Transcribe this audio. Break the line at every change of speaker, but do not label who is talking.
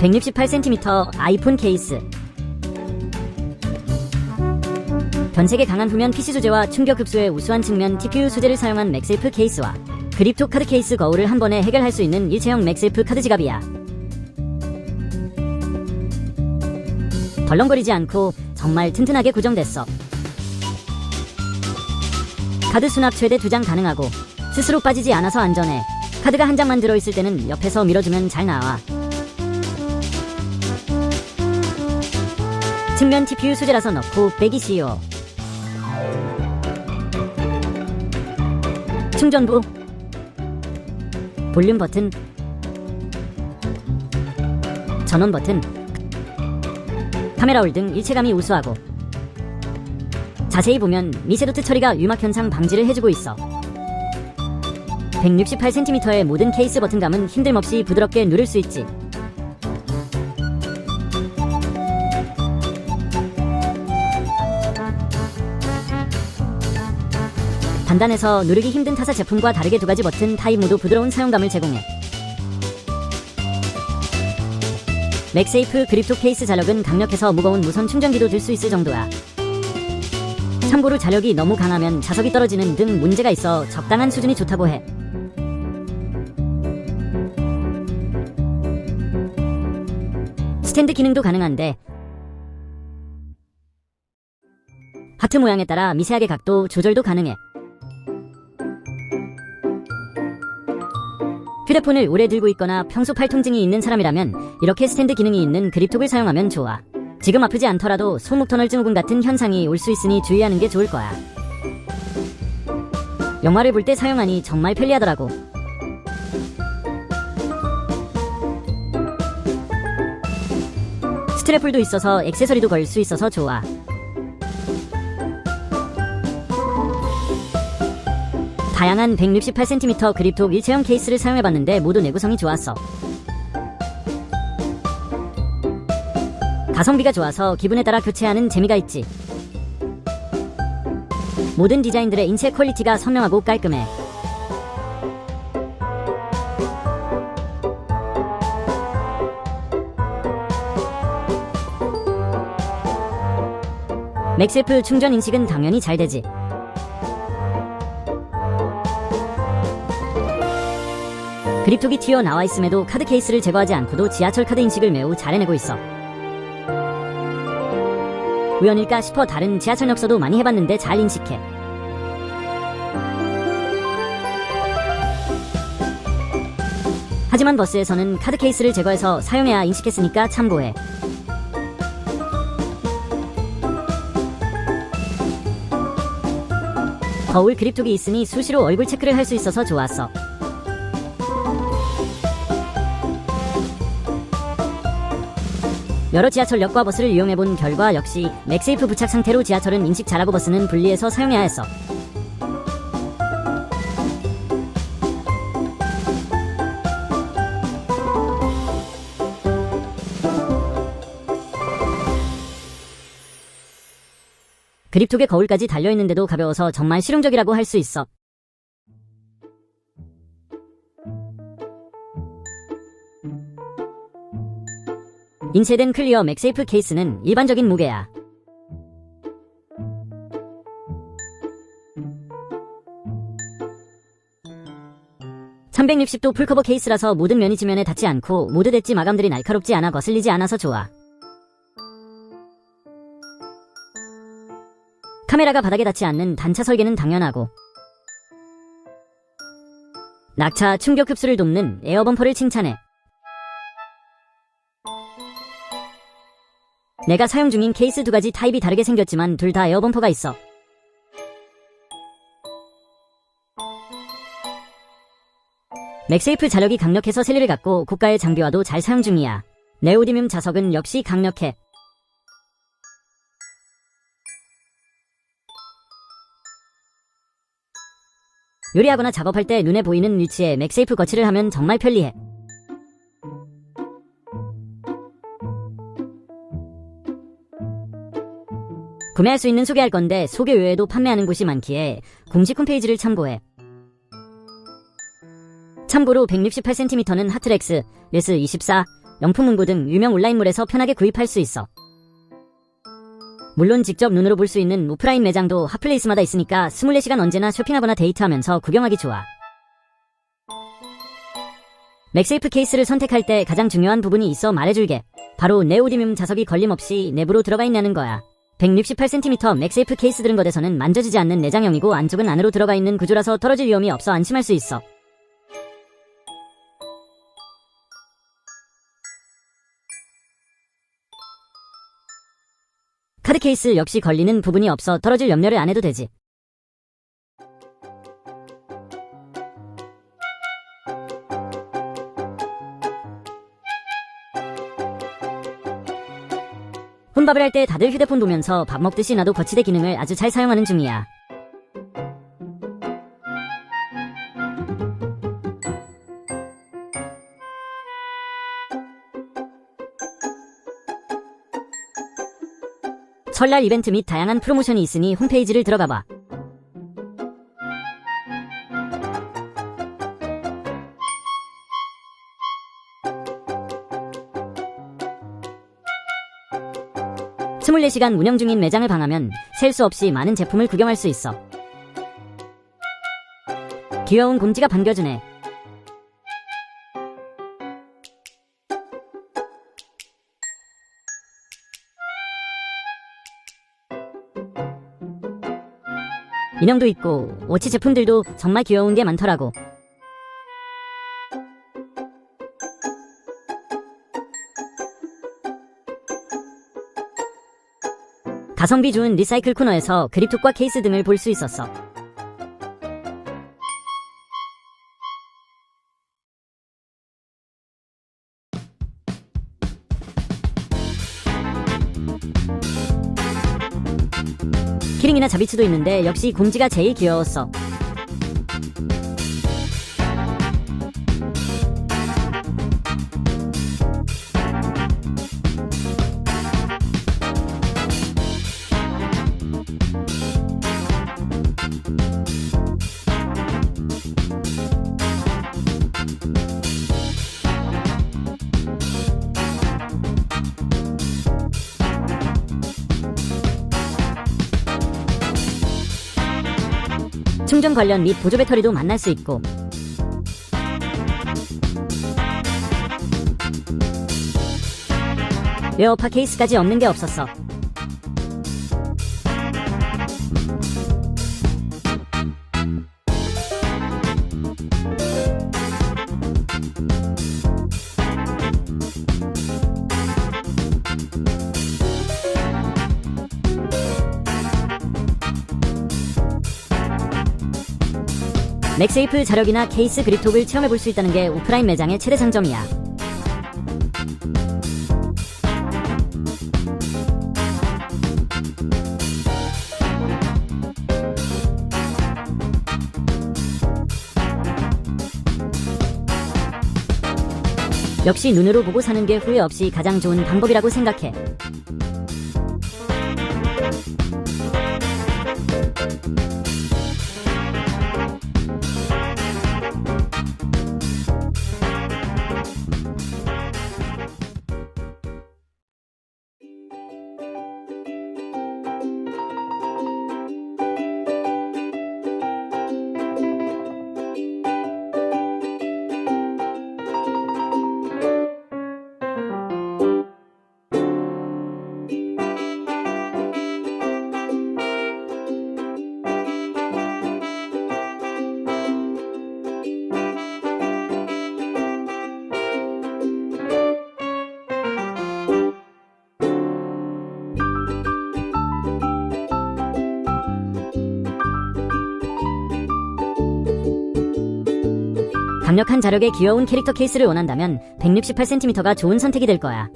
168cm 아이폰 케이스 변색에 강한 후면 PC 소재와 충격 흡수의 우수한 측면 TPU 소재를 사용한 맥세이프 케이스와 그립톡 카드 케이스 거울을 한 번에 해결할 수 있는 일체형 맥세이프 카드 지갑이야. 덜렁거리지 않고 정말 튼튼하게 고정됐어. 카드 수납 최대 두장 가능하고 스스로 빠지지 않아서 안전해. 카드가 한 장만 들어있을 때는 옆에서 밀어주면 잘 나와. 측면 TPU 소재라서 넣고 빼기 쉬워. 충전부. 볼륨 버튼. 전원 버튼. 카메라 홀등 일체감이 우수하고. 자세히 보면 미세도트 처리가 유막 현상 방지를 해주고 있어. 168cm의 모든 케이스 버튼감은 힘듦없이 부드럽게 누를 수 있지 단단해서 누르기 힘든 타사 제품과 다르게 두 가지 버튼 타입 모두 부드러운 사용감을 제공해. 맥세이프 그립톡 케이스 자력은 강력해서 무거운 무선 충전기도 들 수 있을 정도야. 참고로 자력이 너무 강하면 자석이 떨어지는 등 문제가 있어 적당한 수준이 좋다고 해. 스탠드 기능도 가능한데 하트 모양에 따라 미세하게 각도 조절도 가능해. 휴대폰을 오래 들고 있거나 평소 팔통증이 있는 사람이라면 이렇게 스탠드 기능이 있는 그립톡을 사용하면 좋아. 지금 아프지 않더라도 손목 터널 증후군 같은 현상이 올 수 있으니 주의하는 게 좋을 거야. 영화를 볼 때 사용하니 정말 편리하더라고. 스트랩폴도 있어서 액세서리도 걸 수 있어서 좋아. 다양한 168cm 그립톡 일체형 케이스를 사용해봤는데 모두 내구성이 좋았어. 가성비가 좋아서 기분에 따라 교체하는 재미가 있지. 모든 디자인들의 인체 퀄리티가 선명하고 깔끔해. 맥셀프 충전 인식은 당연히 잘 되지. 그립톡이 튀어나와 있음에도 카드 케이스를 제거하지 않고도 지하철 카드 인식을 매우 잘 해내고 있어. 우연일까 싶어 다른 지하철 역서도 많이 해봤는데 잘 인식해. 하지만 버스에서는 카드 케이스를 제거해서 사용해야 인식했으니까 참고해. 거울 그립톡이 있으니 수시로 얼굴 체크를 할 수 있어서 좋았어. 여러 지하철역과 버스를 이용해본 결과 역시 맥세이프 부착 상태로 지하철은 인식 잘하고 버스는 분리해서 사용해야 했어. 그립톡에 거울까지 달려있는데도 가벼워서 정말 실용적이라고 할 수 있어. 인쇄된 클리어 맥세이프 케이스는 일반적인 무게야. (360도) 풀커버 케이스라서 모든 면이 지면에 닿지 않고 모드 엣지 마감들이 날카롭지 않아 거슬리지 않아서 좋아. 카메라가 바닥에 닿지 않는 단차 설계는 당연하고 낙차 충격 흡수를 돕는 에어 범퍼를 칭찬해. 내가 사용 중인 케이스 두 가지 타입이 다르게 생겼지만 둘 다 에어 범퍼가 있어. 맥세이프 자력이 강력해서 셀리를 갖고 고가의 장비와도 잘 사용 중이야. 네오디뮴 자석은 역시 강력해. 요리하거나 작업할 때 눈에 보이는 위치에 맥세이프 거치를 하면 정말 편리해. 구매할 수 있는 소개할 건데 소개 외에도 판매하는 곳이 많기에 공식 홈페이지를 참고해. 참고로 168cm는 하트렉스, 레스 24, 명품 문구 등 유명 온라인몰에서 편하게 구입할 수 있어. 물론 직접 눈으로 볼 수 있는 오프라인 매장도 핫플레이스마다 있으니까 24시간 언제나 쇼핑하거나 데이트하면서 구경하기 좋아. 맥세이프 케이스를 선택할 때 가장 중요한 부분이 있어 말해줄게. 바로 네오디뮴 자석이 걸림없이 내부로 들어가 있냐는 거야. 168cm 맥세이프 케이스 들은 것에서는 만져지지 않는 내장형이고 안쪽은 안으로 들어가 있는 구조라서 떨어질 위험이 없어 안심할 수 있어. 카드 케이스 역시 걸리는 부분이 없어 떨어질 염려를 안 해도 되지. 혼밥을 할 때 다들 휴대폰 보면서 밥 먹듯이 나도 거치대 기능을 아주 잘 사용하는 중이야. 설날 이벤트 및 다양한 프로모션이 있으니 홈페이지를 들어가봐. 스물네 시간 운영 중인 매장을 방하면 셀 수 없이 많은 제품을 구경할 수 있어. 귀여운 곰지가 반겨주네. 인형도 있고 워치 제품들도 정말 귀여운 게 많더라고. 가성비 좋은 리사이클 코너에서 그립톡과 케이스 등을 볼 수 있었어. 키링이나 자비츠도 있는데 역시 곰지가 제일 귀여웠어. 충전 관련 및 보조 배터리도 만날 수 있고 레어파 케이스까지 없는 게 없었어. 맥세이프 자력이나 케이스 그립톡을 체험해 볼 수 있다는 게 오프라인 매장의 최대 장점이야. 역시 눈으로 보고 사는 게 후회 없이 가장 좋은 방법이라고 생각해. 강력한 자력의 귀여운 캐릭터 케이스를 원한다면 168cm가 좋은 선택이 될 거야.